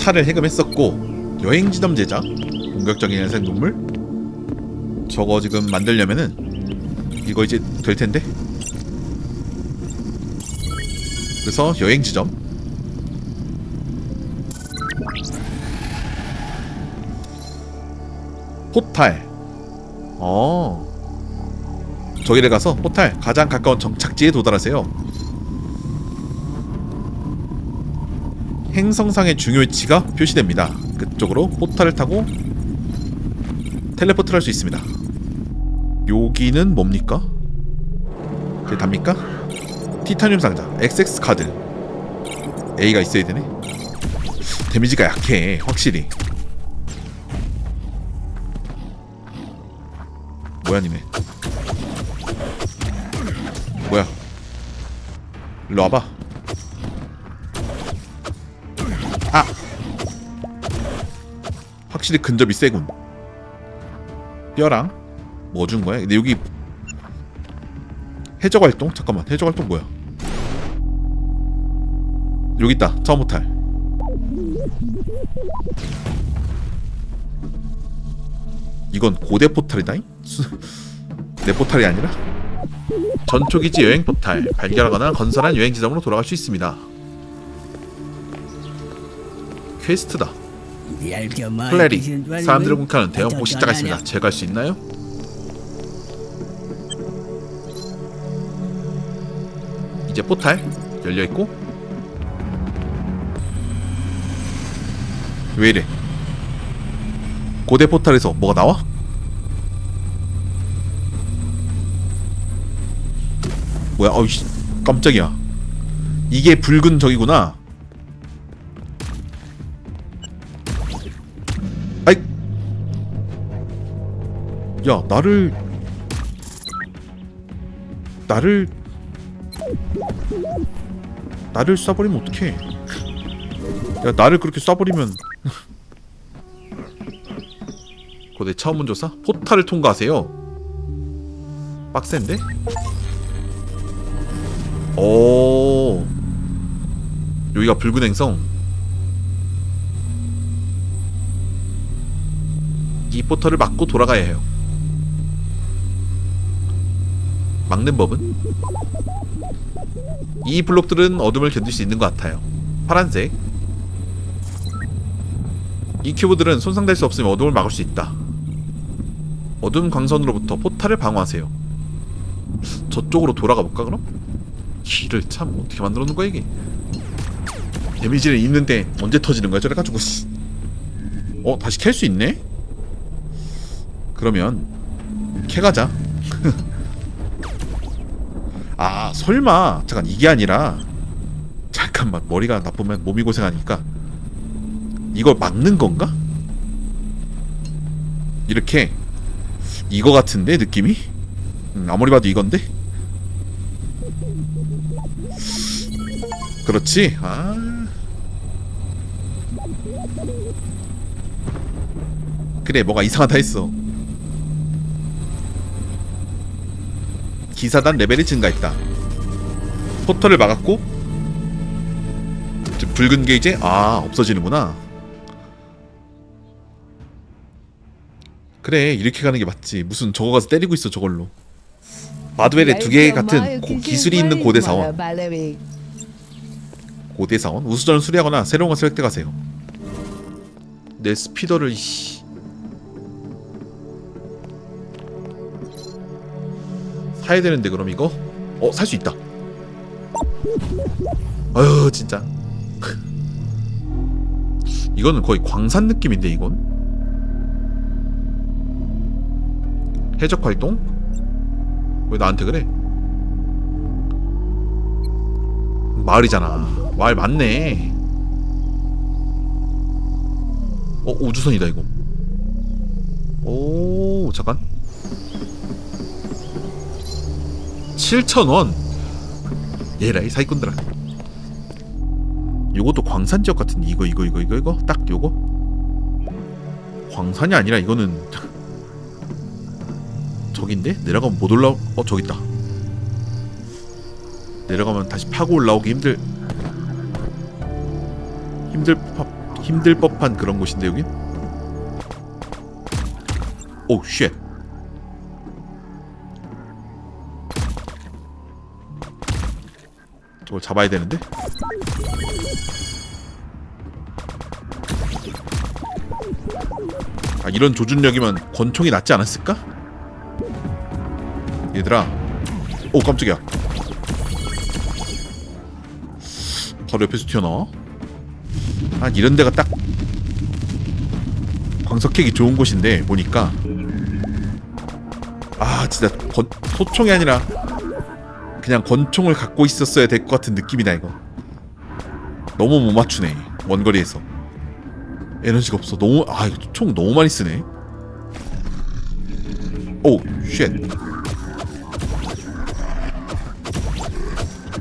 차를 해금했었고 여행 지점 제작 공격적인 야생 동물? 저거 지금 만들려면은 이거 이제 될 텐데? 그래서 여행 지점? 포탈. 어. 저기를 가서 포탈 가장 가까운 정착지에 도달하세요 행성상의 중요 위치가 표시됩니다. 그쪽으로 포탈을 타고 텔레포트를 할 수 있습니다. 여기는 뭡니까? 그게 답니까? 티타늄 상자 XX 카드. A가 있어야 되네. 데미지가 약해 확실히. 뭐야 니네? 뭐야? 일로 와봐 확실히 근접이 세군 뼈랑 뭐 준 거야? 근데 여기 해적 활동? 잠깐만 해적 활동 뭐야? 여기 있다 처음 포탈 이건 고대 포탈이다잉? 수- 내 포탈이 아니라? 전초기지 여행 포탈 발견하거나 건설한 여행 지점으로 돌아갈 수 있습니다 퀘스트다 플레리 사람들을 공격하는 대형 포식자가 있습니다. 제거할 수 있나요? 이제 포탈 열려 있고. 왜 이래? 고대 포탈에서 뭐가 나와? 뭐야? 어이씨 깜짝이야. 이게 붉은 적이구나 야 나를 나를 나를 쏴버리면 어떡해? 야 나를 그렇게 쏴버리면. 고대 차원 문 조사? 포탈을 통과하세요. 빡센데? 오. 여기가 붉은 행성. 이 포털을 막고 돌아가야 해요 막는 법은? 이 블록들은 어둠을 견딜 수 있는 것 같아요 파란색 이 큐브들은 손상될 수 없으면 어둠을 막을 수 있다 어둠 광선으로부터 포탈을 방어하세요 저쪽으로 돌아가 볼까 그럼? 길을 참 어떻게 만들어 놓은 거야 이게 데미지는 있는데 언제 터지는 거야 저래 가지고 씨. 어 다시 캘 수 있네? 그러면 캐가자 아 설마. 잠깐 이게 아니라. 잠깐만 머리가 나쁘면 몸이 고생하니까. 이걸 막는 건가? 이렇게. 이거 같은데 느낌이? 음, 아무리 봐도 이건데? 그렇지? 아. 그래 뭐가 이상하다 했어 기사단 레벨이 증가했다. 포털을 막았고 붉은 게 이제 아 없어지는구나. 그래 이렇게 가는 게 맞지. 무슨 저거 가서 때리고 있어 저걸로. 마드웰의 두 개 같은 고- 기술이 있는 고대 사원. 고대 사원? 우수전을 수리하거나 새로운 것을 획득하세요. 내 스피더를 씨 사야 되는데 그럼 이거? 어 살 수 있다. 아유 진짜. 이거는 거의 광산 느낌인데 이건? 해적 활동? 왜 나한테 그래? 마을이잖아. 마을 맞네. 어 우주선이다 이거. 오 잠깐 7,000원. 얘라 이 사기꾼들아. 요것도 광산 지역 같은데 이거 이거 이거 이거 이거? 딱 요거? 광산이 아니라 이거는 저긴데? 내려가면 못 올라 어 저기 있다. 내려가면 다시 파고 올라오기 힘들 힘들 파 힘들 법한 그런 곳인데 여긴? 오 쉣. 저걸 잡아야 되는데? 아 이런 조준력이면 권총이 낫지 않았을까? 얘들아 오 깜짝이야 바로 옆에서 튀어나와? 아 이런 데가 딱 광석캐기 좋은 곳인데 보니까 아 진짜 권, 소총이 아니라 그냥 권총을 갖고 있었어야 될 것 같은 느낌이다 이거. 너무 못 맞추네 원거리에서. 에너지가 없어. 너무 아 총 너무 많이 쓰네. 오쉣.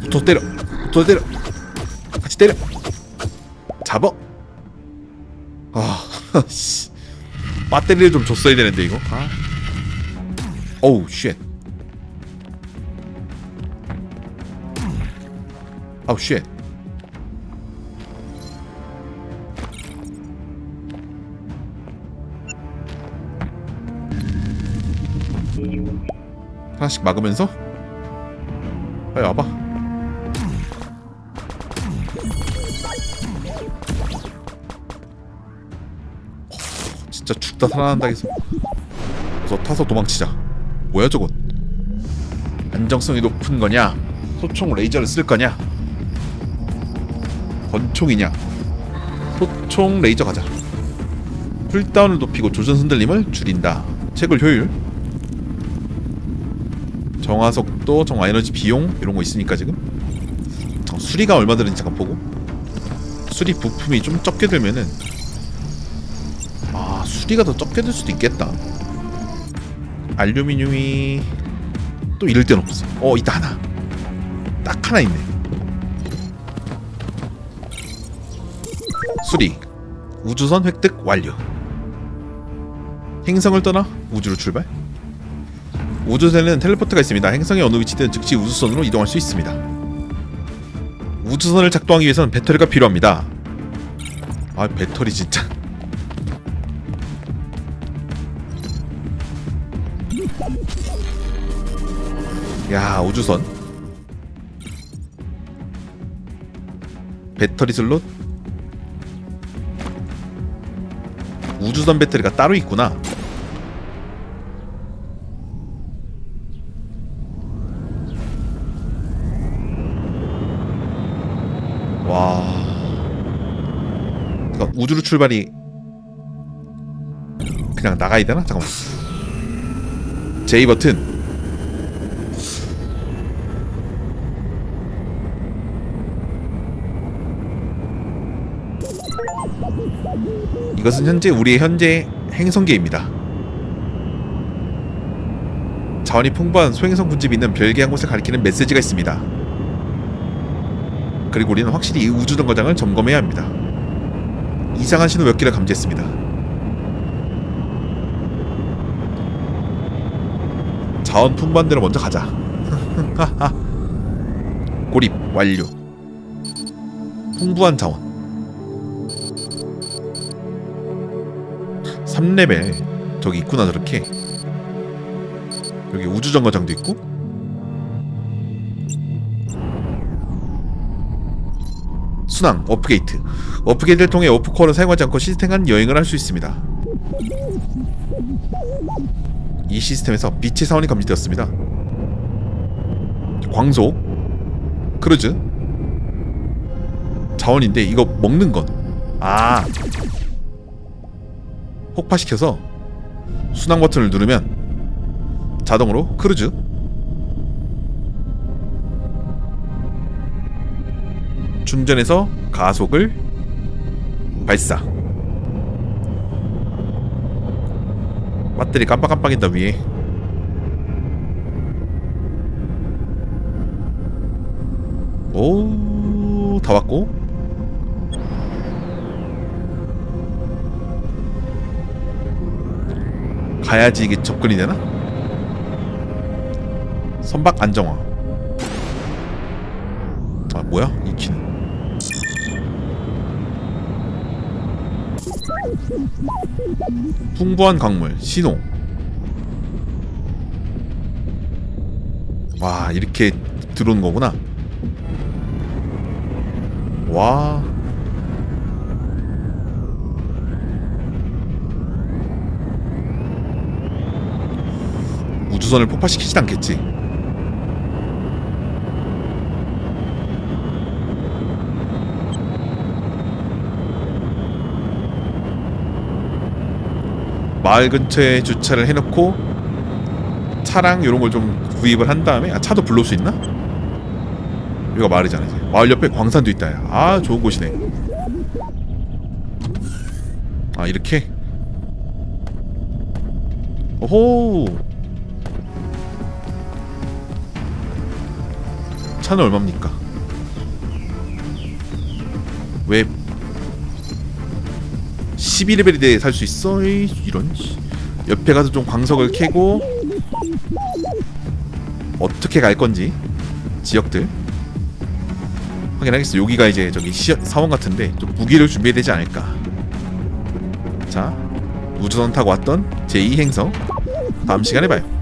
붙어 때려. 붙어 때려. 같이 때려. 잡어 아 씨. 배터리를 좀 줬어야 되는데 이거. 아. 오우 쉣 아우 쉣 하나씩 막으면서? 빨리 와봐. 진짜 죽다 살아난다 해서 어서 타서 도망치자. 뭐야 저건? 안정성이 높은 거냐? 소총 레이저를 쓸 거냐 권총이냐? 소총 레이저 가자. 쿨다운을 높이고 조준 흔들림을 줄인다. 채굴 효율. 정화 속도, 정화 에너지 비용 이런 거 있으니까 지금. 어, 수리가 얼마 드는지 잠깐 보고. 수리 부품이 좀 적게 들면은. 아 수리가 더 적게 들 수도 있겠다. 알루미늄이 또 이럴 땐 없어. 어 있다 하나. 딱 하나 있네 수리 우주선 획득 완료 행성을 떠나 우주로 출발 우주선에는 텔레포트가 있습니다. 행성의 어느 위치든 즉시 우주선으로 이동할 수 있습니다. 우주선을 작동하기 위해서는 배터리가 필요합니다. 아 배터리 진짜. 야 우주선. 배터리 슬롯. 우주선 배터리가 따로 있구나. 와. 그러니까 우주로 출발이 그냥 나가야 되나? 잠깐만. J 버튼. 이것은 현재 우리의 현재 행성계입니다. 자원이 풍부한 소행성 군집이 있는 별개 한 곳을 가리키는 메시지가 있습니다. 그리고 우리는 확실히 이 우주 정거장을 점검해야 합니다. 이상한 신호 몇 개를 감지했습니다. 자원 풍부한 데로 먼저 가자. 고립 완료. 풍부한 자원. 3레벨 저기 있구나 저렇게. 여기 우주 정거장도 있고. 순항, 어프게이트. 어프게이트를 통해 어프코어를 사용하지 않고 시스템 간 여행을 할 수 있습니다. 이 시스템에서 빛의 사원이 감지되었습니다. 광속, 크루즈, 자원인데 이거 먹는 건 아, 폭파시켜서 순항 버튼을 누르면 자동으로 크루즈 충전해서 가속을 발사. 배터리 깜빡깜빡인다 위에. 오, 다 왔고. 가야지 이게 접근이 되나? 선박 안정화. 아 뭐야 이 키는? 풍부한 광물 신호 와 이렇게 들어오는 거구나 와 우주선을 폭파시키진 않겠지. 마을 근처에 주차를 해놓고 차랑 이런 걸 좀 구입을 한 다음에 아 차도 불러올 수 있나? 여기가 마을이잖아 이제. 마을 옆에 광산도 있다 야. 아 좋은 곳이네. 아 이렇게? 오호 차는 얼마입니까? 왜 12레벨이 살수 있어? 이런 씨. 옆에 가서 좀 광석을 캐고 어떻게 갈 건지 지역들 확인하겠어. 여기가 이제 저기 시, 사원 같은데 좀 무기를 준비해야 되지 않을까. 자, 우주선 타고 왔던 제2 행성 다음 시간에 봐요.